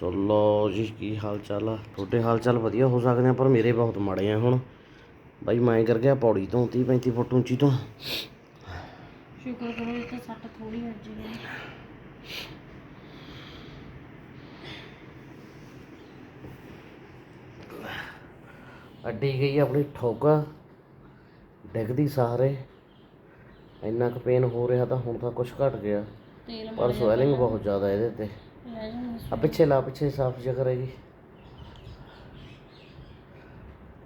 ਸੋ ਲੋ ਜੀ ਕੀ ਹਾਲ ਚਾਲ ਆ? ਤੁਹਾਡੇ ਹਾਲ ਚਾਲ ਵਧੀਆ ਹੋ ਸਕਦੇ ਆ ਪਰ ਮੇਰੇ ਬਹੁਤ ਮਾੜੇ ਆ ਹੁਣ। ਬਾਈ ਮੈਂ ਕਰ ਗਿਆ ਪੌੜੀ ਤੋਂ 30 35 ਫੁੱਟ ਉੱਚੀ ਤੋਂ। ਸ਼ੁਕਰ ਕਰੋ ਤਾਂ ਸੱਟ ਥੋੜੀ ਵੱਜੀ ਹੈ ਅੱਡੀ ਗਈ ਆਪਣੀ ਠੋਕਾ ਡਿੱਗਦੀ ਸਾਰੇ। ਇੰਨਾ ਕੁ ਪੇਨ ਹੋ ਰਿਹਾ ਤਾਂ ਹੁਣ ਤਾਂ ਕੁਝ ਘਟ ਗਿਆ। ਪਰ ਸਵੈਲਿੰਗ ਬਹੁਤ ਜ਼ਿਆਦਾ ਇਹਦੇ ਤੇ। ਆ ਪਿੱਛੇ ਲਾ ਪਿੱਛੇ ਸਾਫ਼ ਜਿਹਾ ਕਰੇਗੀ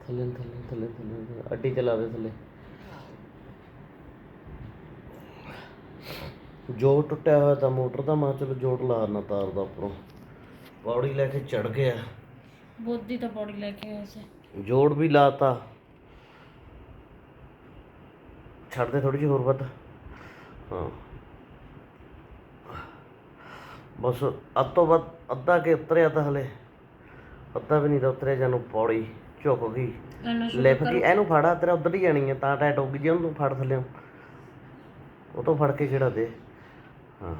ਥੱਲੇ ਥੱਲੇ ਥੱਲੇ ਥੱਲੇ। ਅੱਡੀ ਚਲਾ ਦੇ ਥੱਲੇ। ਜੋੜ ਟੁੱਟਿਆ ਹੋਇਆ ਤਾਂ ਮੋਟਰ ਦਾ ਮੈਂ ਚਲੋ ਜੋੜ ਲਾ ਨਾ ਤਾਰ ਦਾ ਉੱਪਰੋਂ। ਪੌੜੀ ਲੈ ਕੇ ਚੜ ਗਿਆ। ਬੋਦੀ ਤਾਂ ਬੋਡੀ ਲੈ ਕੇ ਆਏ ਸੀ। ਜੋੜ ਵੀ ਲਾਤਾ ਛੱਡ ਦੇ ਥੋੜੀ ਜਿਹੀ ਹੋਰ ਵੱਧ। ਹਾਂ। ਬਸ ਅੱਧ ਤੋਂ ਵੱਧ ਅੱਧਾ ਕੇ ਉਤਰਿਆ ਤਾਂ ਹਲੇ। ਅੱਧਾ ਵੀ ਨਹੀਂ ਤਾਂ ਉਤਰਿਆ ਜਾਨੂੰ ਪੌੜੀ ਝੁਕ ਗਈ। ਲਿਫ ਗਈ ਇਹਨੂੰ ਫੜਾ ਤੇਰਾ ਉਧਰ ਹੀ ਜਾਣੀ ਹੈ ਤਾਂ ਟੈਟ ਹੋ ਗਈ ਜੇ ਉਹਨੂੰ ਫੜ ਥੱਲੇ। ਉਹ ਤੋਂ ਫੜ ਕੇ ਕਿਹੜਾ ਦੇ? ਹਾਂ।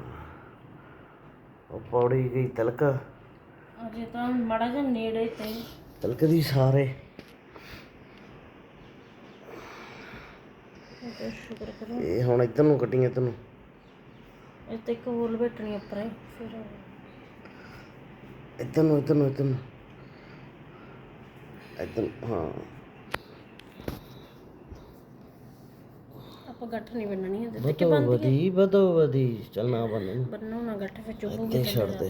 ਉਹ ਪੌੜੀ ਗਈ ਤਲਕ। ਅਜੇ ਤਾਂ ਮੜਾ ਜਿਹਾ ਨੇੜੇ ਤੇ। ਤਲਕਦੀ ਸਾਰੇ। ਇਹ ਹੁਣ ਇੱਧਰ ਨੂੰ ਕੱਟੀਆਂ ਤੈਨੂੰ ਇਹ ਤੇ ਇੱਕ ਹੋਰ ਬੈਠਣੀ ਉੱਪਰ ਹੈ, ਫਿਰ ਇੱਧਰ ਨੂੰ ਇੱਧਰ ਨੂੰ ਇੱਧਰ ਨੂੰ। ਇੱਧਰ ਹਾਂ। ਆਪਾਂ ਗੱਠ ਨਹੀਂ ਬੰਨਣੀ ਹੈ ਬਦੋ ਵਧੀ ਬਦੋ ਵਧੀ ਚੱਲ ਨਾ ਬੰਨ ਬੰਨੋ ਨਾ ਗੱਠ ਫਿਰ ਚੁੱਭੂ ਤੇ ਛੱਡ ਦੇ।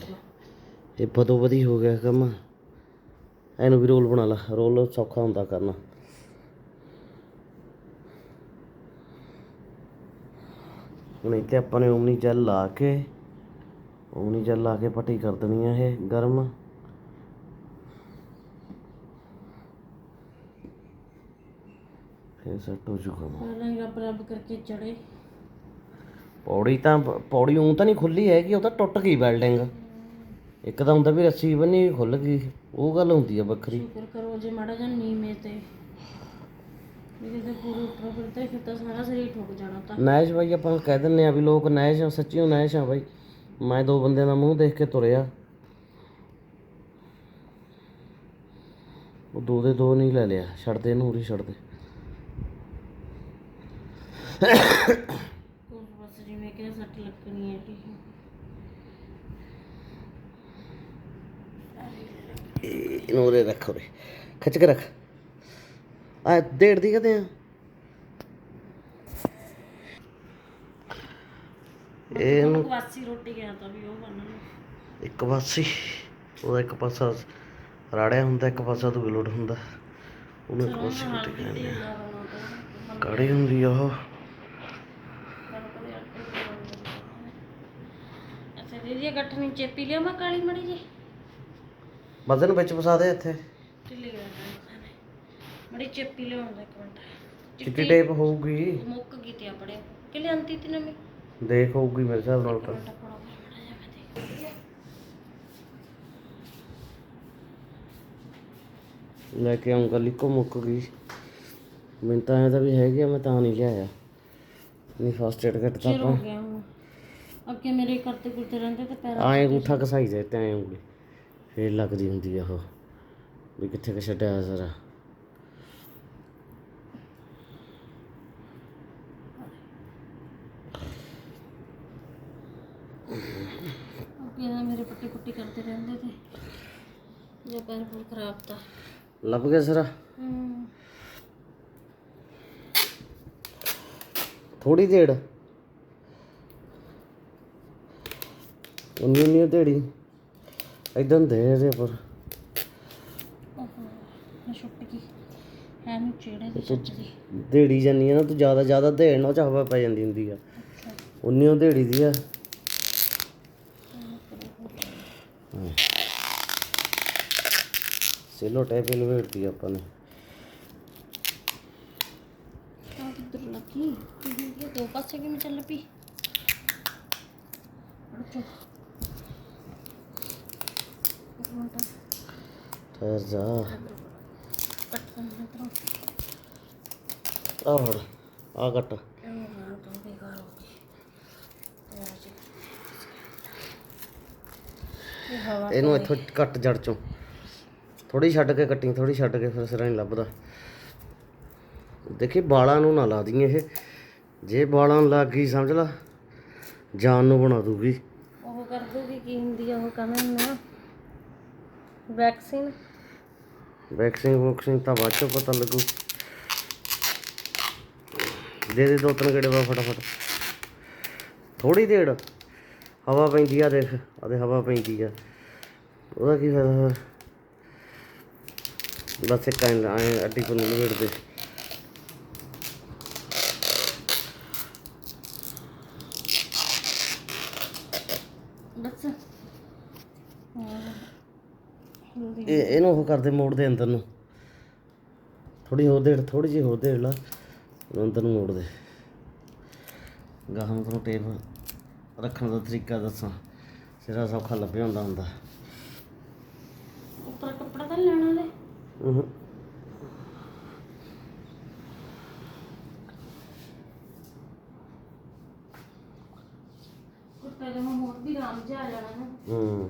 ਇਹ ਬਦੋ ਵਧੀ ਹੋ ਗਿਆ ਕੰਮ। ਇਹਨੂੰ ਵੀ ਰੋਲ ਬਣਾ ਲਾ ਰੋਲ ਸੌਖਾ ਹੁੰਦਾ ਕਰਨਾ। ਹੁਣ ਇੱਥੇ ਆਪਾਂ ਨੇ ਓਮਨੀ ਜੈਲ ਲਾ ਕੇ ਓਮਨੀ ਜੈਲ ਲਾ ਕੇ ਪੱਟੀ ਕਰ ਦੇਣੀ ਆ ਇਹ ਗਰਮ। ਫਿਰ ਸੈੱਟ ਹੋ ਜੂਗਾ ਹੀ ਰੱਬ ਰੱਬ ਕਰਕੇ ਚੜੇ। ਪੌੜੀ ਤਾਂ ਪੌੜੀ ਉਂ ਤਾਂ ਨਹੀਂ ਖੁੱਲੀ ਹੈਗੀ ਉਹ ਤਾਂ ਟੁੱਟ ਗਈ ਬਿਲਡਿੰਗ ਇੱਕ ਤਾਂ ਹੁੰਦਾ ਵੀ ਰੱਸੀ ਬੰਨੀ ਖੁੱਲ ਗਈ ਉਹ ਗੱਲ ਹੁੰਦੀ ਆ ਵੱਖਰੀ। ਸ਼ੁਕਰ ਕਰੋ ਜੇ ਮਾੜਾ ਜਿਹਾ ਨੀਵੇਂ ਤੇ। ਤੇ ਪੂਰਾ ਉੱਪਰ ਫਿਰਦਾ ਫਿਰ ਤਾਂ ਸਾਰਾ ਸਰੀਰ ਠੁੱਕ ਜਾਣਾ ਤਾਂ। ਨੈਸ਼ ਬਾਈ ਆਪਾਂ ਕਹਿ ਦਿੰਨੇ ਆ ਵੀ ਲੋਕ ਨੈਸ਼ ਆ ਸੱਚੀਓ ਨੈਸ਼ ਆ ਬਾਈ। ਮੈਂ ਦੋ ਬੰਦਿਆਂ ਦਾ ਮੂੰਹ ਦੇਖ ਕੇ ਤੁਰਿਆ। ਉਹ ਦੋ ਦੇ ਦੋ ਨਹੀਂ ਲੈ ਲਿਆ ਛੱਡ ਦੇ ਇਹਨੂੰ ਉਰੀ ਛੱਡ ਦੇ ਉਸ ਬਸ ਜਿਵੇਂ ਕਿ ਸੱਟ ਲੱਗਣੀ ਹੈ ਜੀ। ਇਹ- ਇਹਨੂੰ ਉਰੇ ਰੱਖ ਉਰੇ। ਖਿੱਚ ਕੇ ਰੱਖ। ਆ ਡੇਢ ਦੀ ਕਦੇ ਆ? ਇਹਨੂੰ ਕਵਾਸੀ ਰੋਟੀ ਗਿਆ ਤਾਂ ਵੀ ਉਹ ਬਣਨਾ ਇੱਕ ਪਾਸੇ ਉਹਦਾ ਇੱਕ ਪਾਸਾ ਰਾੜਿਆ ਹੁੰਦਾ ਇੱਕ ਪਾਸਾ ਤੋਂ ਗਿਲੋਟ ਹੁੰਦਾ। ਉਹਨੂੰ ਇੱਕ ਪਾਸੇ ਕੁੱਟ ਕੇ ਆਉਂਦੇ ਆ। ਕੜੀ ਹੁੰਦੀ ਆ ਉਹ। ਅੱਛਾ ਦੀਦੀ ਇਹ ਗੱਠ ਨਹੀਂ ਚੇਪੀ ਲਿਆ ਮੈਂ ਕਾਲੀ ਮੜੀ ਜੀ ਵਜ਼ਨ ਵਿੱਚ ਫਸਾ ਦੇ ਇੱਥੇ। ਢਿੱਲੀ ਮੜੀ ਚੇਪੀ ਲਿਆਉਂਦਾ ਇੱਕ ਮਿੰਟ। ਚਿੱਟੀ ਟੇਪ ਹੋਊਗੀ। ਮੁੱਕ ਗਈ ਤੇ ਆਪਣੇ। ਕਿ ਲਿਆਂਤੀ ਤੀ ਨਵੀਂ? ਦੇਖ ਹੋਊਗੀ ਮੇਰੇ ਹਿਸਾਬ ਨਾਲ ਤਾਂ। ਟਪੜਾ ਮੜਾ ਜਾ ਮੈਂ ਲੈ ਕੇ ਆਉਂਗਾ ਲਿਕੋ ਮੁੱਕ ਗਈ। ਮੈਨੂੰ ਤਾਂ ਤਾਂ ਵੀ ਹੈਗੀ ਆ ਮੈਂ ਤਾਂ ਨਹੀਂ ਲਿਆਇਆ। ਨਹੀਂ ਫਸਟ ਏਡ ਕਿੱਟ ਤਾਂ ਚਿਰ ਹੋ ਗਿਆ ਹੁਣ ਅੱਗੇ ਮੇਰੇ ਕਰਤੇ ਕੁਰਤੇ ਰਹਿੰਦੇ ਤੇ ਪੈਰ ਆਏ ਅੰਗੂਠਾ ਕਸਾਈ ਦੇ ਤੇ ਐਂ ਉਂਗਲੀ। ਫੇਰ ਲੱਗਦੀ ਹੁੰਦੀ ਆ ਉਹ। ਵੀ ਕਿੱਥੇ ਕਿ ਛੱਡਿਆ ਜ਼ਰਾ ਅੱਗੇ ਪੱਟੀ ਪੁੱਟੀ ਕਰਦੇ ਰਹਿੰਦੇ ਤੇ ਜੇ ਪੈਰ ਪੂਰ ਖਰਾਬ ਤਾਂ। ਲੱਭ ਗਿਆ ਜ਼ਰਾ ਹੂੰ ਥੋੜੀ ਦੇੜ ਉਨੀ ਉਨੀ ਢੇੜੀ ਇਦਾਂ ਦੇ ਦੇ ਪਰ। ਮੈਂ ਛੁੱਟ ਗਈ। ਹੈ ਨੂੰ ਚੇੜੇ ਦੀ। ਚੱਜਦੀ ਢੇੜੀ ਜਾਂਦੀ ਆ ਨਾ ਤੂੰ ਜ਼ਿਆਦਾ ਜ਼ਿਆਦਾ ਢੇੜ ਨਾਲ ਚਾਹਵਾ ਪੈ ਜਾਂਦੀ ਹੁੰਦੀ ਆ। ਉਨੀ ਉਹ ਢੇੜੀ ਦੀ ਆ। ਸੇਲੋ ਟੈਪ ਇਲਵੇਟਦੀ ਆਪਾਂ ਨੇ। ਆ ਕਿੱਧਰ ਲੱਗੀ? ਇਹ ਦੋ ਪਾਸੇ ਕਿਵੇਂ ਚੱਲ ਪਈ ਅੱਛਾ ਇੱਕ ਮਿੰਟ ਠਹਿਰ ਜਾ ਕੱਟ ਦਿੰਦੇ ਤਰ੍ਹਾਂ ਆ ਹੁਣ ਆ ਕੱਟ ਇਹ ਨਾ ਤਾਂ ਬੇਕਾਰ ਹੋ ਗਈ ਤੇ ਅੱਜ ਇਹ ਹਵਾ ਇਹਨੂੰ ਇੱਥੋਂ ਕੱਟ ਜੜ ਚੋਂ। ਥੋੜੀ ਛੱਡ ਕੇ ਕੱਟੀ ਥੋੜੀ ਛੱਡ ਕੇ ਫਿਰ ਸਿਰਾਂ ਨਹੀਂ ਲੱਭਦਾ। ਦੇਖੀ ਵਾਲਾਂ ਨੂੰ ਨਾ ਲਾ ਦੀ ਇਹ। ਜੇ ਵਾਲਾਂ ਨੂੰ ਲੱਗ ਗਈ ਸਮਝ ਲਾ ਜਾਨ ਨੂੰ ਬਣਾ ਦੂਗੀ ਉਹ ਕਰ ਦੂਗੀ ਕੀ ਹੁੰਦੀ ਆ ਉਹ ਕਹਿੰਦੇ ਨਾ। ਵੈਕਸੀਨ ਵੈਕਸਿੰਗ ਵੈਕਸਿੰਗ ਤਾਂ ਬਾਅਦ ਚੋਂ ਪਤਾ ਲੱਗੂ। ਦੇ ਦੇ ਦੋ ਤਿੰਨ ਗੇੜੇ ਵਾ ਫਟਾਫਟ। ਥੋੜੀ ਦੇਰ। ਹਵਾ ਪੈਂਦੀ ਆ ਦੇਖ ਆਦੇ ਹਵਾ ਪੈਂਦੀ ਆ। ਉਹਦਾ ਕੀ ਫਾਇਦਾ ਬਸ ਇੱਕ ਐਂ ਐਂ ਅੱਡੀ ਕੋਲ ਨੂੰ ਵੇੜ ਦੇ ਬਸ। ਇਹ ਇਹਨੂੰ ਉਹ ਕਰਦੇ ਮੋੜ ਦੇ ਅੰਦਰ ਨੂੰ। ਥੋੜੀ ਹੋਰ ਦੇੜ ਥੋੜੀ ਜਿਹੀ ਹੋਰ ਦੇੜ ਲਾ। ਅੰਦਰ ਨੂੰ ਮੋੜ ਦੇ। ਗਾਹਾਂ ਨੂੰ ਟੇਪ ਰੱਖਣ ਦਾ ਤਰੀਕਾ ਦੱਸਾਂ। ਸਿਰਾ ਸੌਖਾ ਲੱਭਿਆ ਹੁੰਦਾ ਹੁੰਦਾ। ਉੱਪਰ ਕੱਪੜਾ ਤਾਂ ਲੈਣਾ ਦੇ ਹੂੰ। ਮੂੰਹ ਹੋਰ ਵੀ ਰਾਮ ਆ ਜਾਣਾ ਨਾ। ਹੂੰ।